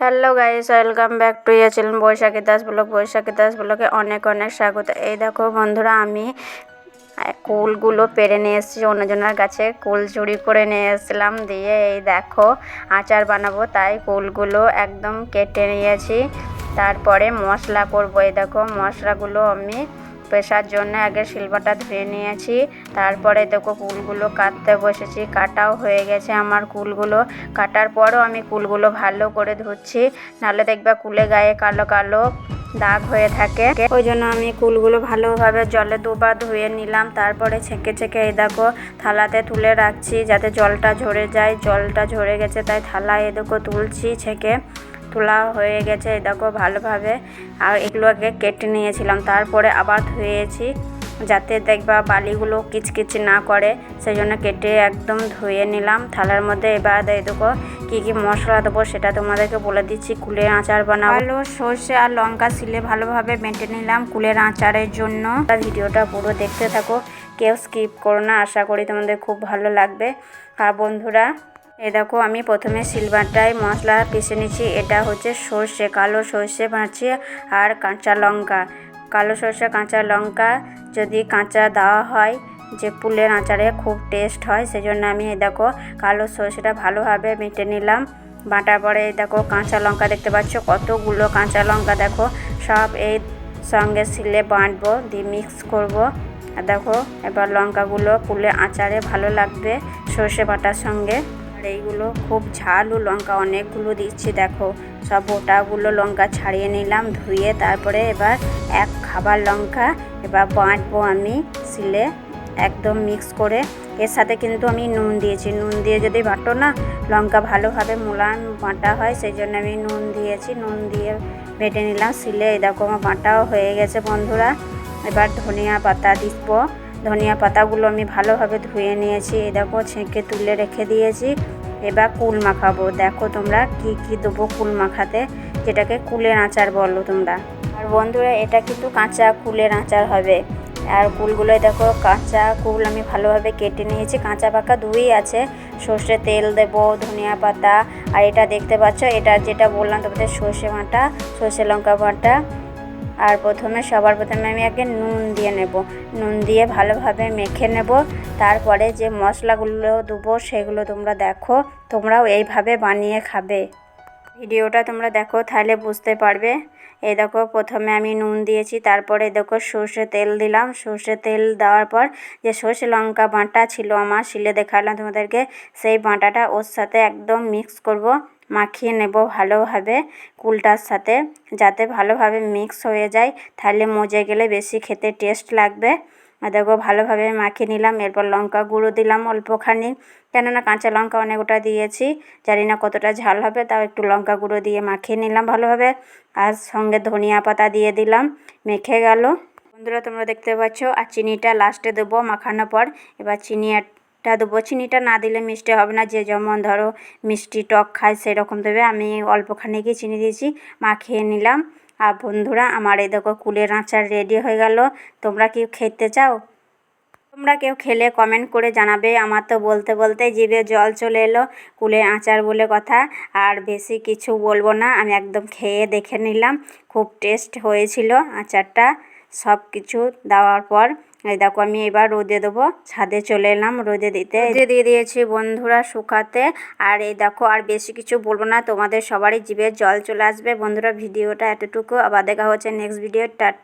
Hello guys welcome back to ইয়ে channel Baishakhi Das vlog Baishakhi Das ব্লগে অনেক অনেক স্বাগত। এই দেখো বন্ধুরা, আমি কুলগুলো পেরে নিয়ে এসেছি, অন্যজনের গাছে কুল চুরি করে নিয়ে এসেছিলাম দিয়ে এই দেখো আচার বানাবো, তাই কুলগুলো একদম কেটে নিয়েছি। তারপরে মশলা করব, এই দেখো মশলাগুলো আমি পেশার জন্য আগে শিলবাটা ধুয়ে নিয়েছি। তারপরে দেখো কুলগুলো কাটতে বসেছি। কাটাও হয়ে গেছে আমার কুলগুলো। কাটার পরও আমি কুলগুলো ভালো করে ধুচ্ছি। নাহলে দেখবা কুলে গায়ে কালো কালো দাগ হয়ে থাকে। ওই জন্য আমি কুলগুলো ভালোভাবে জলে দুবার ধুয়ে নিলাম। তারপরে ছেঁকে ছেঁকে এই দেখো থালাতে তুলে রাখছি যাতে জলটা ঝরে যায়। জলটা ঝরে গেছে তাই থালায় এ দেখো তুলছি ছেঁকে। তোলা হয়ে গেছে দেখো ভালোভাবে। আর এগুলো আগে কেটে নিয়েছিলাম তারপরে আবার ধুয়েছি যাতে দেখবা বালিগুলো কিচকিচ না করে। সেই জন্য কেটে একদম ধুয়ে নিলাম। থালার মধ্যে এবার এই দেখো কী কী মশলা দেবো সেটা তোমাদেরকে বলে দিচ্ছি। কুলের আচার বানাবো। ভালো সর্ষে আর লঙ্কা সিলে ভালোভাবে বেটে নিলাম কুলের আচারের জন্য। ভিডিওটা পুরো দেখতে থাকো কেউ স্কিপ করো না। আশা করি তোমাদের খুব ভালো লাগবে। আর বন্ধুরা এ দেখো, আমি প্রথমে সিলভারটায় মশলা পিষে নিচ্ছি। এটা হচ্ছে সর্ষে, কালো সর্ষে ভাঁচি আর কাঁচা লঙ্কা। কালো সর্ষে, কাঁচা লঙ্কা যদি কাঁচা দেওয়া হয়, যে পুলের আচারে খুব টেস্ট হয়, সেজন্য আমি এই দেখো, কালো সর্ষেটা ভালোভাবে মেটে নিলাম। বাটার পরে দেখো, কাঁচা লঙ্কা দেখতে পাচ্ছ, কতগুলো কাঁচা লঙ্কা দেখো। সব এই সঙ্গে সিলে বাঁটবো, দিয়ে মিক্স করব। আর দেখো, এবার লঙ্কাগুলো পুলে আচারে ভালো লাগবে সর্ষে বাটার সঙ্গে। এইগুলো খুব ঝাল ও লঙ্কা অনেকগুলো দিচ্ছি, দেখো। সব ওটাগুলো লঙ্কা ছাড়িয়ে নিলাম, ধুয়ে তারপরে এবার এক খাবার লঙ্কা, এবার বাঁটবো আমি সিলে একদম মিক্স করে। এর সাথে কিন্তু আমি নুন দিয়েছি। নুন দিয়ে যদি বাটো না, লঙ্কা ভালোভাবে মোলায়েম বাটা হয়, সেই জন্য আমি নুন দিয়েছি। নুন দিয়ে বেটে নিলাম দেখো আমার বাটাও হয়ে গেছে বন্ধুরা। এবার ধনিয়া পাতা দিব। ধনিয়া পাতাগুলো আমি ভালোভাবে ধুয়ে নিয়েছি। এই দেখো ছেঁকে তুলে রেখে দিয়েছি। এবার কুল মাখাবো। দেখো তোমরা কি কি দেবো কুল মাখাতে, যেটাকে কুলের আচার বলো তোমরা। আর বন্ধুরা, এটা কিন্তু কাঁচা কুলের আচার হবে। আর কুলগুলো দেখো, কাঁচা কুল আমি ভালোভাবে কেটে নিয়েছি। কাঁচা পাকা দুই আছে। সর্ষে তেল দেব, ধনিয়া পাতা। আর এটা দেখতে পাচ্ছ, এটা যেটা বললাম তোমাদের সর্ষে বাটা, সর্ষে লঙ্কা বাটা। আর প্রথমে সবার প্রথমে আমি আগে নুন দিয়ে নেব। নুন দিয়ে ভালোভাবে মেখে নেব। তারপরে যে মশলাগুলো দেবো সেগুলো তোমরা দেখো। তোমরাও এইভাবে বানিয়ে খাবে। ভিডিওটা তোমরা দেখো, তাহলে বুঝতে পারবে। এই দেখো, প্রথমে আমি নুন দিয়েছি, তারপরে দেখো সর্ষে তেল দিলাম। সর্ষে তেল দেওয়ার পর যে সর্ষে লঙ্কা বাঁটা ছিল আমার, শিলে দেখালাম তোমাদেরকে, সেই বাঁটাটা ওর সাথে একদম মিক্স করব। মাখিয়ে নেব ভালোভাবে কুলটার সাথে, যাতে ভালোভাবে মিক্স হয়ে যায়। তাহলে মজে গেলে বেশি খেতে টেস্ট লাগবে। দেখো ভালোভাবে মাখিয়ে নিলাম, এরপর লঙ্কা গুঁড়ো দিলাম অল্পখানি। কেননা কাঁচা লঙ্কা অনেক ওটা দিয়েছি, জানি না কতটা ঝাল হবে, তাও একটু লঙ্কা গুঁড়ো দিয়ে মাখিয়ে নিলাম ভালোভাবে। আর সঙ্গে ধনিয়া পাতা দিয়ে দিলাম, মেখে গেল। বন্ধুরা, তোমরা দেখতে পাচ্ছ, আর চিনিটা লাস্টে দেবো মাখানোর পর। এবার চিনি টা দেবো। চিনিটা না দিলে মিষ্টি হবে না। যে যেমন ধরো মিষ্টি টক খায়, সেরকম দেবে। আমি অল্পখানিকই চিনি দিয়েছি মাখিয়ে নিলাম। আর বন্ধুরা, আমার এই দেখো কুলের আচার রেডি হয়ে গেল। তোমরা কি খেতে চাও? তোমরা কেউ খেলে কমেন্ট করে জানাবে। আমার তো বলতে বলতে জিভে জল চলে এলো, কুলের আচার বলে কথা। আর বেশি কিছু বলব না, আমি একদম খেয়ে দেখে নিলাম। খুব টেস্ট হয়েছিল আচারটা। সব কিছু দেওয়ার পর এই দেখো, আমি এবার রোদে দেবো। ছাদে চলে এলাম, রোদে দিতে। রোদে দিয়ে দিয়েছি বন্ধুরা শুকাতে। আর এই দেখো, আর বেশি কিছু বলব না, তোমাদের সবারই জিভে জল চলে আসবে। বন্ধুরা, ভিডিওটা এতটুকু। আবার দেখা হচ্ছে নেক্সট ভিডিও টাটা